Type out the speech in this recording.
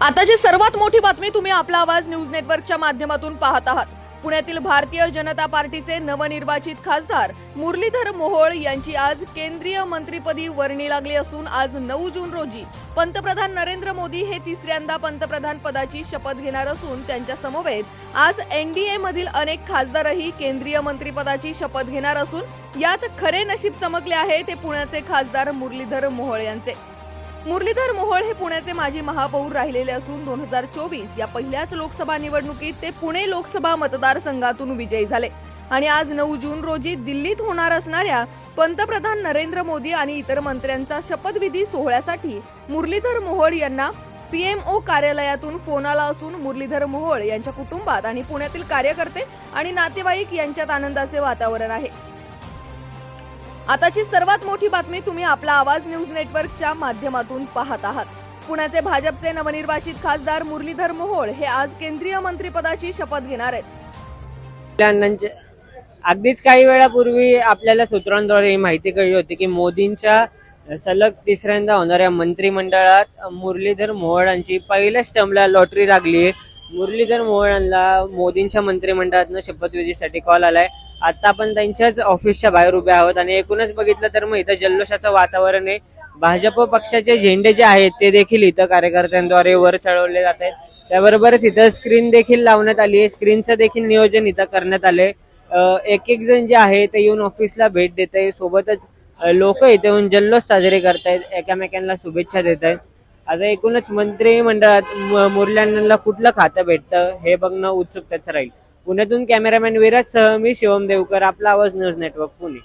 आताची सर्वात मोठी बातमी तुम्ही आपला आवाज न्यूज नेटवर्कच्या माध्यमातून पाहत आहात. पुण्यातील भारतीय जनता पार्टीचे नवनिर्वाचित खासदार मुरलीधर मोहोळ यांची आज केंद्रीय मंत्रीपदी वर्णी लागली असून आज नऊ जून रोजी पंतप्रधान नरेंद्र मोदी हे तिसऱ्यांदा पंतप्रधान पदाची शपथ घेणार असून त्यांच्या समवेत आज एनडीए मधील अनेक खासदारही केंद्रीय मंत्रीपदाची शपथ घेणार असून यात खरे नशीब चमकले आहे ते पुण्याचे खासदार मुरलीधर मोहोळ यांचे. मुरलीधर मोहोळ हे पुण्याचे माजी महापौर राहिलेले असून दोन हजार चोवीस या पहिल्याच लोकसभा निवडणुकीत ते पुणे लोकसभा मतदारसंघातून विजयी झाले. आणि आज नऊ जून रोजी दिल्लीत होणार असणाऱ्या पंतप्रधान नरेंद्र मोदी आणि इतर मंत्र्यांचा शपथविधी सोहळ्यासाठी मुरलीधर मोहोळ यांना पीएमओ कार्यालयातून फोन आला असून मुरलीधर मोहोळ यांच्या कुटुंबात आणि पुण्यातील कार्यकर्ते आणि नातेवाईक यांच्यात आनंदाचे वातावरण आहे. आताची सर्वात मोठी बातमी तुम्ही आपला आवाज न्यूज नेटवर्कच्या माध्यमातून पाहत आहात. पुण्याचे भाजपचे नवनिर्वाचित खासदार मुरलीधर मोहोळ हे आज केंद्रीय मंत्रीपदाची शपथ घेणार आहेत. अगदीच काही वेळापूर्वी आपल्याला सूत्रांद्वारे ही माहिती कळली होती की मोदींच्या सलग तिसऱ्यांदा होणाऱ्या मंत्रिमंडळात मुरलीधर मोहोळांची पहिल्याच टर्मला लॉटरी लागली मुरलीधर मोहोळांना मोदींच्या मंत्रिमंडळातनं शपथविधीसाठी कॉल आलाय. आता आपण त्यांच्याच ऑफिसच्या बाहेर उभे आहोत आणि एकूणच बघितलं तर मग इथं जल्लोषाचं वातावरण आहे. भाजप पक्षाचे झेंडे जे आहेत ते देखील इथं कार्यकर्त्यांद्वारे वर चढवले जात आहेत. त्याबरोबरच इथं स्क्रीन देखील लावण्यात आली आहे. स्क्रीनचं देखील नियोजन इथं करण्यात आलंय. एक एक जण जे आहे ते येऊन ऑफिसला भेट देत आहे सोबतच लोक इथे येऊन जल्लोष साजरे करतायत एकामेकांना शुभेच्छा देत आहेत. आता एकूणच मंत्रिमंडळात म- मुरल्यांना कुठलं खातं भेटतं हे बघणं उत्सुकतेच राहील. पुण्यातून कॅमेरामॅन विराज सह मी शिवम देवकर आपला आवाज न्यूज नेटवर्क पुणे.